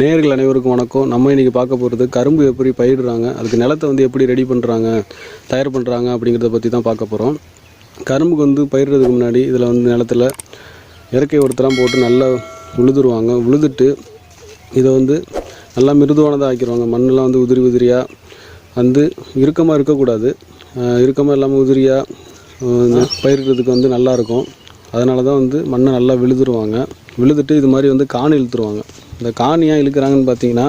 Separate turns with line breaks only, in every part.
நேர்கள் அனைவருக்கும் வணக்கம். நம்ம இன்னைக்கு பார்க்க போகிறது கரும்பு எப்படி பயிரிடுறாங்க அதுக்கு நிலத்தை வந்து எப்படி ரெடி பண்ணுறாங்க தயார் பண்ணுறாங்க அப்படிங்கிறத பற்றி தான் பார்க்க போகிறோம் கரும்புக்கு வந்து பயிரிடுறதுக்கு முன்னாடி இதில் வந்து நிலத்துல இயற்கை உரத்தெல்லாம் போட்டு நல்லா உழுதுருவாங்க. உழுதுட்டு இதை வந்து நல்லா மிருதுவானதாக ஆக்கிடுவாங்க மண்ணெல்லாம் வந்து உதிரி உதிரியாக வந்து இறுக்கமாக இருக்கக்கூடாது. இறுக்கமாக இல்லாமல் உதிரியாக பயிரிடுறதுக்கு வந்து நல்லாயிருக்கும் அதனால தான் வந்து மண்ணை நல்லா விழுதுருவாங்க. விழுதுட்டு இது மாதிரி வந்து காணி இழுத்துருவாங்க. இந்த காணி ஏன் இழுக்கிறாங்கன்னு பார்த்தீங்கன்னா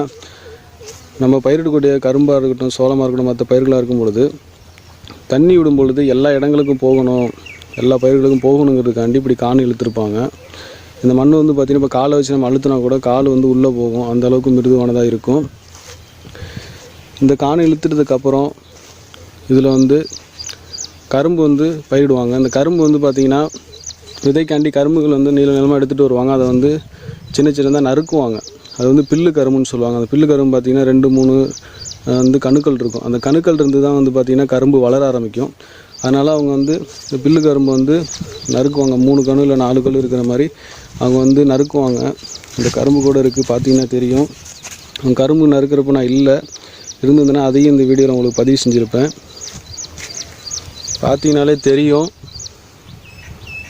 நம்ம பயிரிடக்கூடிய கரும்பாக இருக்கட்டும் சோளமாக இருக்கட்டும் மற்ற பயிர்களாக இருக்கும் பொழுது தண்ணி விடும் பொழுது எல்லா இடங்களுக்கும் போகணும் எல்லா பயிர்களுக்கும் போகணுங்கிறதுக்காண்டி இப்படி காணி இழுத்துருப்பாங்க. இந்த மண் வந்து பார்த்திங்கன்னா இப்போ காலை வச்சு நம்ம அழுத்தினா கூட கால் வந்து உள்ளே போகும் அந்த அளவுக்கு மிருதுவானதாக இருக்கும். இந்த காணி இழுத்துட்டதுக்கப்புறம் இதில் வந்து கரும்பு வந்து பயிரிடுவாங்க. இந்த கரும்பு வந்து பார்த்திங்கன்னா விதைக்காண்டி கரும்புகள் வந்து நீள நிலமாக எடுத்துகிட்டு வருவாங்க. அதை வந்து சின்ன சின்னதாக நறுக்குவாங்க. அது வந்து பில்லு கரும்புன்னு சொல்லுவாங்க. அந்த பில்லு கரும்பு பார்த்திங்கன்னா ரெண்டு மூணு வந்து கணுக்கள் இருக்கும். அந்த கணுக்கள் இருந்து தான் வந்து பார்த்திங்கன்னா கரும்பு வளர ஆரம்பிக்கும். அதனால் அவங்க வந்து இந்த பில்லு கரும்பு வந்து நறுக்குவாங்க. மூணு கணு இல்லை நாலு கணு இருக்கிற மாதிரி அவங்க வந்து நறுக்குவாங்க. இந்த கரும்பு கூட இருக்குது பார்த்தீங்கன்னா தெரியும். அவங்க கரும்பு நறுக்கிறப்ப நான் இல்லை. இருந்ததுன்னா அதையும் இந்த வீடியோவில் உங்களுக்கு பதிவு செஞ்சுருப்பேன். பார்த்தீங்கனாலே தெரியும்.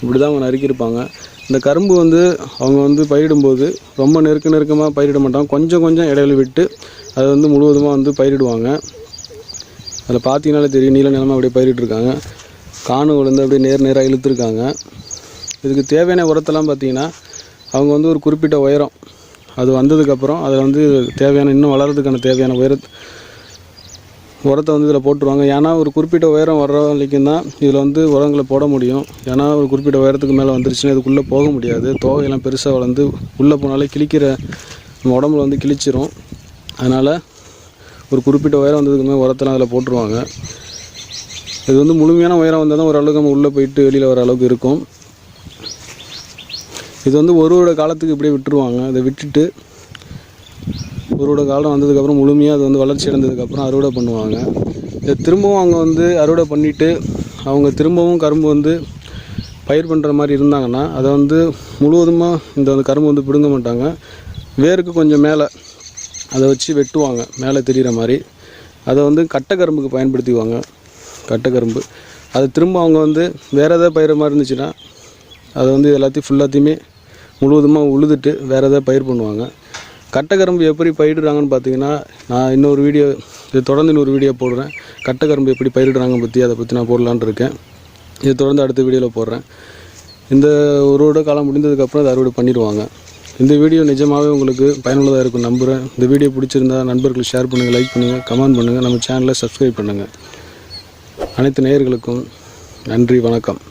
இப்படி தான் அவங்க நறுக்கியிருப்பாங்க. இந்த கரும்பு வந்து அவங்க வந்து பயிரிடும்போது ரொம்ப நெருக்க நெருக்கமாக பயிரிட மாட்டாங்க. கொஞ்சம் கொஞ்சம் இடையில விட்டு அதை வந்து முழுவதுமாக வந்து பயிரிடுவாங்க. அதில் பார்த்தீங்கனாலே தெரியும் நீல நிலமாக அப்படியே பயிரிட்டுருக்காங்க. காணு விழுந்து அப்படியே நேர் நேராக இழுத்துருக்காங்க. இதுக்கு தேவையான உரத்தெல்லாம் பார்த்தீங்கன்னா அவங்க வந்து ஒரு குறிப்பிட்ட உயரம். அது வந்ததுக்கப்புறம் அதில் வந்து தேவையான இன்னும் வளர்கிறதுக்கான தேவையான உயர உரத்தை வந்து இதில் போட்டுருவாங்க. ஏன்னா ஒரு குறிப்பிட்ட உயரம் வர்ற வரைக்கும் தான் இதில் வந்து உரங்களை போட முடியும். ஏன்னா ஒரு குறிப்பிட்ட உயரத்துக்கு மேலே வந்துருச்சுன்னா இதுக்குள்ளே போக முடியாது. தோகையெல்லாம் பெருசாக வளர்ந்து உள்ளே போனாலே கிழிக்கிற நம்ம உடம்புல வந்து கிழிச்சிரும். அதனால் ஒரு குறிப்பிட்ட உயரம் வந்ததுக்கு மேலே உரத்தெல்லாம் அதில் போட்டுருவாங்க. இது வந்து முழுமையான உயரம் வந்தால் தான் ஓரளவுக்கு நம்ம உள்ளே போயிட்டு வெளியில் வர அளவுக்கு இருக்கும். இது வந்து ஒரு ஒரு காலத்துக்கு இப்படியே விட்டுருவாங்க. அதை விட்டுட்டு ஒருவோட காலம் வந்ததுக்கப்புறம் முழுமையாக அது வந்து வளர்ச்சி அடைந்ததுக்கப்புறம் அறுவடை பண்ணுவாங்க. இதை திரும்பவும் அவங்க வந்து அறுவடை பண்ணிவிட்டு அவங்க திரும்பவும் கரும்பு வந்து பயிர் பண்ணுற மாதிரி இருந்தாங்கன்னா அதை வந்து முழுவதுமாக இந்த வந்து கரும்பு வந்து பிடுங்க மாட்டாங்க. வேருக்கு கொஞ்சம் மேலே அதை வச்சு வெட்டுவாங்க மேலே தெரிகிற மாதிரி. அதை வந்து கட்டை கரும்புக்கு பயன்படுத்திக்குவாங்க கட்டை கரும்பு. அது திரும்ப அவங்க வந்து வேறு ஏதாவது பயிர் மாதிரி இருந்துச்சுன்னா அதை வந்து எல்லாத்தையும் ஃபுல்லாத்தையுமே முழுவதுமாக உழுதுட்டு வேறு ஏதாவது பயிர் பண்ணுவாங்க. கட்டக்கரும்பு எப்படி பயிரிடுறாங்கன்னு பார்த்தீங்கன்னா நான் இன்னொரு வீடியோ இது தொடர்ந்து இன்னொரு வீடியோ போடுறேன். கட்டக்கரும்பு எப்படி பயிரிடுறாங்க பற்றி அதை பற்றி நான் போடலான்னு இருக்கேன். இது தொடர்ந்து அடுத்த வீடியோவில் போடுறேன். இந்த ஒரு வருட காலம் முடிந்ததுக்கப்புறம் அதை அறுவடை பண்ணிடுவாங்க. இந்த வீடியோ நிஜமாகவே உங்களுக்கு பயனுள்ளதாக இருக்கும் நம்புகிறேன் இந்த வீடியோ பிடிச்சிருந்தா நண்பர்களுக்கு ஷேர் பண்ணுங்கள் லைக் பண்ணுங்கள் கமெண்ட் பண்ணுங்கள் நம்ம சேனலை சப்ஸ்கிரைப் பண்ணுங்கள் அனைத்து நேயர்களுக்கும் நன்றி வணக்கம்.